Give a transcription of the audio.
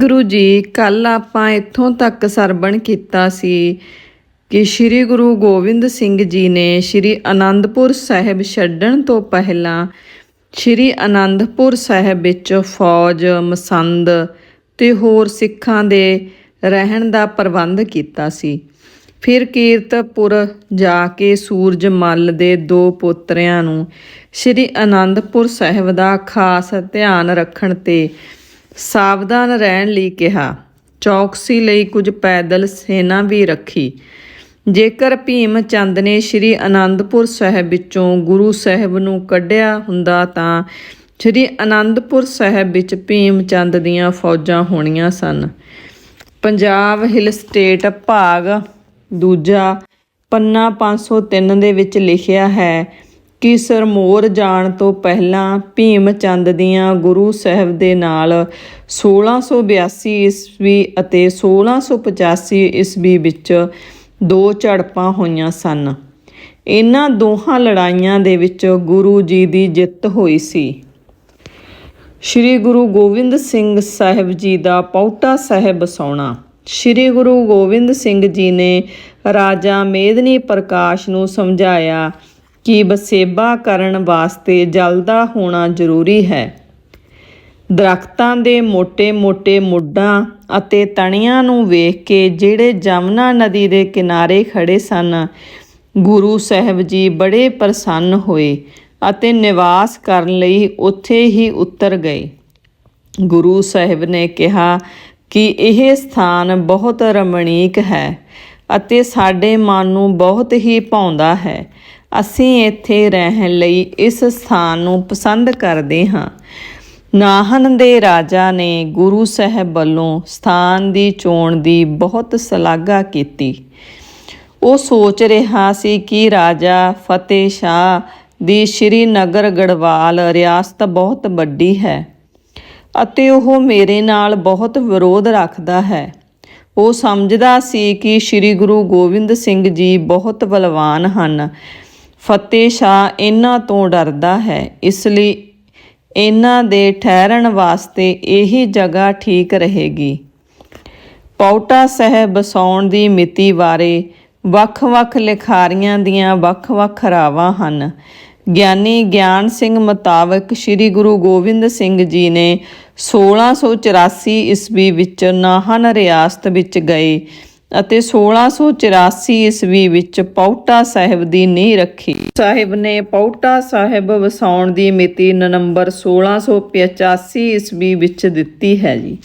ਗੁਰੂ ਜੀ ਕੱਲ ਆਪਾਂ ਇੱਥੋਂ ਤੱਕ ਸਰਬਣ ਕੀਤਾ ਸੀ ਕਿ ਸ੍ਰੀ ਗੁਰੂ ਗੋਬਿੰਦ ਸਿੰਘ ਜੀ ਨੇ ਸ੍ਰੀ ਅਨੰਦਪੁਰ ਸਾਹਿਬ ਛੱਡਣ ਤੋਂ ਪਹਿਲਾਂ ਸ੍ਰੀ ਅਨੰਦਪੁਰ ਸਾਹਿਬ ਵਿੱਚ ਫੌਜ, ਮਸੰਦ ਤੇ ਹੋਰ ਸਿੱਖਾਂ ਦੇ ਰਹਿਣ ਦਾ ਪ੍ਰਬੰਧ ਕੀਤਾ ਸੀ। ਫਿਰ ਕੀਰਤਪੁਰ ਜਾ ਕੇ ਸੂਰਜ ਮੱਲ ਦੇ ਦੋ ਪੋਤਰਿਆਂ ਨੂੰ ਸ੍ਰੀ ਅਨੰਦਪੁਰ ਸਾਹਿਬ ਦਾ ਖਾਸ ਧਿਆਨ ਰੱਖਣ ਤੇ ਸਾਵਧਾਨ ਰਹਿਣ ਲਈ ਕਿਹਾ। ਚੌਕਸੀ ਲਈ ਕੁਝ ਪੈਦਲ ਸੈਨਾ ਵੀ ਰੱਖੀ। ਜੇਕਰ ਭੀਮ ਚੰਦ ਨੇ ਸ੍ਰੀ ਅਨੰਦਪੁਰ ਸਾਹਿਬ ਵਿੱਚੋਂ ਗੁਰੂ ਸਾਹਿਬ ਨੂੰ ਕੱਢਿਆ ਹੁੰਦਾ ਤਾਂ ਸ੍ਰੀ ਅਨੰਦਪੁਰ ਸਾਹਿਬ ਵਿੱਚ ਭੀਮ ਚੰਦ ਦੀਆਂ ਫੌਜਾਂ ਹੋਣੀਆਂ ਸਨ। ਪੰਜਾਬ ਹਿਲ ਸਟੇਟ ਭਾਗ ਦੂਜਾ ਪੰਨਾ 503 ਦੇ ਵਿੱਚ ਲਿਖਿਆ ਹੈ ਕਿ ਸਰਮੋਰ ਜਾਣ ਤੋਂ ਪਹਿਲਾਂ ਭੀਮ ਚੰਦ ਦੀਆਂ ਗੁਰੂ ਸਾਹਿਬ ਦੇ ਨਾਲ 1682 ਈਸਵੀ ਅਤੇ 1685 ਈਸਵੀ ਵਿੱਚ ਦੋ ਝੜਪਾਂ ਹੋਈਆਂ ਸਨ। ਇਹਨਾਂ ਦੋਹਾਂ ਲੜਾਈਆਂ ਦੇ ਵਿੱਚ ਗੁਰੂ ਜੀ ਦੀ ਜਿੱਤ ਹੋਈ ਸੀ। ਸ਼੍ਰੀ ਗੁਰੂ ਗੋਬਿੰਦ ਸਿੰਘ ਸਾਹਿਬ ਜੀ ਦਾ ਪੌਟਾ ਸਾਹਿਬ ਬਸਾਉਣਾ ਸ਼੍ਰੀ ਗੁਰੂ ਗੋਬਿੰਦ ਸਿੰਘ ਜੀ ਨੇ ਰਾਜਾ ਮੇਦਨੀ ਪ੍ਰਕਾਸ਼ ਨੂੰ ਸਮਝਾਇਆ ਕਿ ਬਸੇਬਾ ਕਰਨ ਵਾਸਤੇ ਜਲਦਾ ਹੋਣਾ ਜ਼ਰੂਰੀ ਹੈ। ਦਰਖਤਾਂ ਦੇ ਮੋٹے-ਮੋٹے ਮੁੱਢਾਂ ਅਤੇ ਤਣੀਆਂ ਨੂੰ ਵੇਖ ਕੇ ਜਿਹੜੇ ਜਮਨਾ ਨਦੀ ਦੇ ਕਿਨਾਰੇ ਖੜੇ ਸਨ, ਗੁਰੂ ਸਾਹਿਬ ਜੀ ਬੜੇ ਪ੍ਰਸੰਨ ਹੋਏ ਅਤੇ ਨਿਵਾਸ ਕਰਨ ਲਈ ਉੱਥੇ ਹੀ ਉਤਰ ਗਏ। ਗੁਰੂ ਸਾਹਿਬ ਨੇ ਕਿਹਾ ਕਿ ਇਹ ਸਥਾਨ ਬਹੁਤ ਰਮਣੀਕ ਹੈ ਅਤੇ ਸਾਡੇ ਮਨ ਨੂੰ ਬਹੁਤ ਹੀ ਭਾਉਂਦਾ ਹੈ ਅਸੀਂ ਇੱਥੇ ਰਹਿਣ ਲਈ ਇਸ ਸਥਾਨ ਨੂੰ ਪਸੰਦ ਕਰਦੇ ਹਾਂ। ਨਾਹਨ ਦੇ ਰਾਜਾ ਨੇ ਗੁਰੂ ਸਾਹਿਬ ਵੱਲੋਂ ਸਥਾਨ ਦੀ ਚੋਣ ਦੀ ਬਹੁਤ ਸ਼ਲਾਘਾ ਕੀਤੀ। ਉਹ ਸੋਚ ਰਿਹਾ ਸੀ ਕਿ ਰਾਜਾ ਫਤਿਹ ਸ਼ਾਹ ਦੀ ਸ਼੍ਰੀਨਗਰ ਗੜਵਾਲ ਰਿਆਸਤ ਬਹੁਤ ਵੱਡੀ ਹੈ ਅਤੇ ਉਹ ਮੇਰੇ ਨਾਲ ਬਹੁਤ ਵਿਰੋਧ ਰੱਖਦਾ ਹੈ। ਉਹ ਸਮਝਦਾ ਸੀ ਕਿ ਸ੍ਰੀ ਗੁਰੂ ਗੋਬਿੰਦ ਸਿੰਘ ਜੀ ਬਹੁਤ ਬਲਵਾਨ ਹਨ ਫਤਿਹ ਸ਼ਾਹ ਇਹਨਾਂ ਤੋਂ ਡਰਦਾ ਹੈ, ਇਸ ਲਈ ਇਹਨਾਂ ਦੇ ਠਹਿਰਣ ਵਾਸਤੇ ਇਹੀ ਜਗ੍ਹਾ ਠੀਕ ਰਹੇਗੀ। ਪੌਟਾ ਸਾਹਿਬ ਬਸਾਉਣ ਦੀ ਮਿਤੀ ਬਾਰੇ ਵੱਖ-ਵੱਖ ਲਿਖਾਰੀਆਂ ਦੀਆਂ ਵੱਖ-ਵੱਖ ਰਾਵਾਂ ਹਨ। ਗਿਆਨੀ ਗਿਆਨ ਸਿੰਘ ਮੁਤਾਬਕ ਸ੍ਰੀ ਗੁਰੂ ਗੋਬਿੰਦ ਸਿੰਘ ਜੀ ਨੇ 1684 ਈਸਵੀ ਵਿੱਚ ਨਾਹਨ ਰਿਆਸਤ ਵਿੱਚ ਗਏ। ਅਤੇ 1684 ਈਸਵੀ ਵਿੱਚ ਪੌਟਾ ਸਾਹਿਬ ਦੀ ਨੀਂਹ ਰੱਖੀ। ਸਾਹਿਬ ਨੇ ਪੌਟਾ ਸਾਹਿਬ ਵਸਾਉਣ ਦੀ ਮਿਤੀ ਨਵੰਬਰ 1685 ਈਸਵੀ ਵਿੱਚ ਦਿੱਤੀ ਹੈ ਜੀ।